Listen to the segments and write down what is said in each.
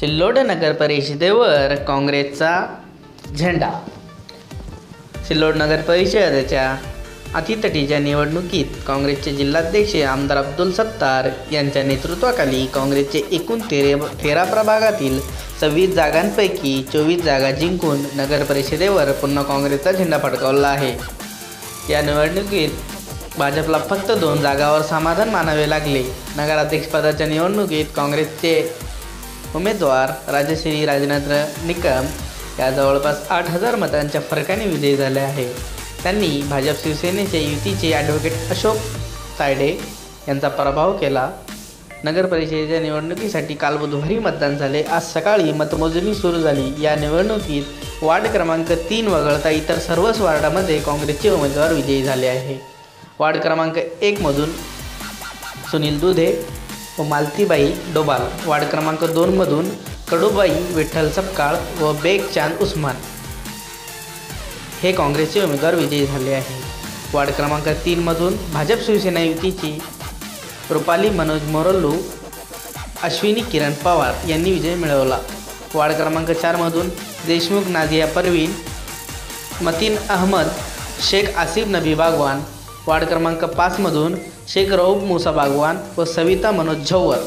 सिल्लोड नगर परिषदेवर काँग्रेसचा झेंडा. सिल्लोड नगर परिषदेच्या अतितटीच्या निवडणुकीत काँग्रेसचे जिल्हाध्यक्ष आमदार अब्दुल सत्तार यांच्या नेतृत्वाखाली काँग्रेसचे एकूण तेरे तेरा प्रभागातील सव्वीस जागांपैकी चोवीस जागा जिंकून नगर परिषदेवर पुन्हा काँग्रेसचा झेंडा फडकावला आहे. या निवडणुकीत भाजपला फक्त दोन जागावर समाधान मानावे लागले. नगराध्यक्षपदाच्या निवडणुकीत काँग्रेसचे उमेदवार राजश्री राजनाथ निकम या जवळपास आठ हजार मतांच्या फरकाने विजयी झाले आहे. त्यांनी भाजप शिवसेनेचे युतीचे ॲडव्होकेट अशोक सायडे यांचा पराभव केला. नगर परिषदेच्या निवडणुकीसाठी काल बुधवारी मतदान झाले. आज सकाळी मतमोजणी सुरू झाली. या निवडणुकीत वार्ड क्रमांक तीन वगळता इतर सर्वच वार्डामध्ये काँग्रेसचे उमेदवार विजयी झाले आहे. वार्ड क्रमांक एकमधून सुनील दुधे व मालतीबाई डोबाल. वार्ड क्रमांक दोनमधून कडूबाई विठ्ठल सपकाळ व बेग चांद उस्मान. हे काँग्रेसचे उमेदवार विजयी झाले आहे. वार्ड क्रमांक तीनमधून भाजप शिवसेना युतीची रुपाली मनोज मोरल्लू अश्विनी किरण पवार यांनी विजय मिळवला. वार्ड क्रमांक चारमधून देशमुख नाझिया परवीन मतीन अहमद शेख आसिफ नबी बागवान वार्ड क्रमांक पाचमधून शेख रऊफ मुसा बागवान व सविता मनोज झव्वर.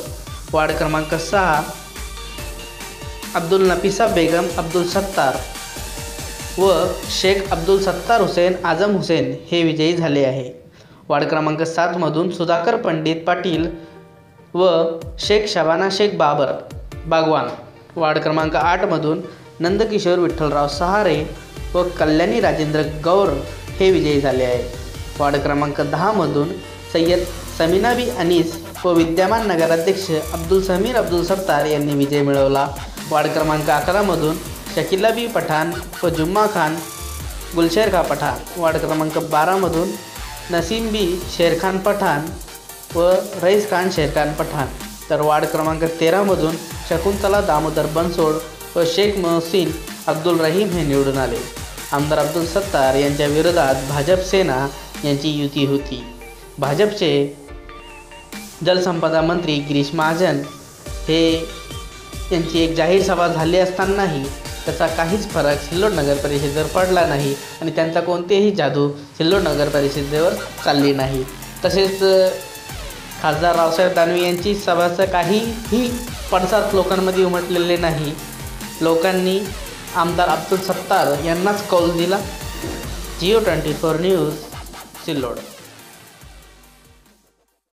वार्ड क्रमांक सहा अब्दुल नफिसा बेगम अब्दुल सत्तार व शेख अब्दुल सत्तार हुसेन आझम हुसेन हे विजयी झाले आहे. वार्ड क्रमांक सातमधून सुधाकर पंडित पाटील व शेख शबाना शेख बाबर बागवान. वार्ड क्रमांक आठमधून नंदकिशोर विठ्ठलराव सहारे व कल्याणी राजेंद्र गौर हे विजयी झाले आहेत. वार्ड क्रमांक दहामधून सय्यद समीनाबी अनीस व विद्यमान नगराध्यक्ष अब्दुल समीर अब्दुल सत्तार यांनी विजय मिळवला. वार्ड क्रमांक अकरामधून शकिलाबी पठाण व जुम्मा खान गुलशेर खा पठाण. वार्ड क्रमांक बारामधून नसीम बी शेरखान पठाण व रईस खान शेरखान पठाण. तर वार्ड क्रमांक तेरामधून शकुंतला दामोदर बनसोड व शेख मोहसिन अब्दुल रहीम हे निवडून आले. आमदार अब्दुल सत्तार यांच्या विरोधात भाजप सेना यांची युती होती. भाजपचे जलसंपदा मंत्री गिरीश महाजन हे यांची एक जाहीर सभा झाली असतानाही त्याचा काहीच फरक सिल्लोड नगर परिषदेवर पडला नाही आणि त्यांचा कोणतेही जादू सिल्लोड नगर परिषदेवर चालली नाही. तसेच खासदार रावसाहेब दानवे यांची सभाचं काहीही पडसाद लोकांमध्ये उमटलेले नाही. लोकांनी आमदार अब्दुल सत्तार यांनाच कौल दिला. Jio twenty four news Sillod.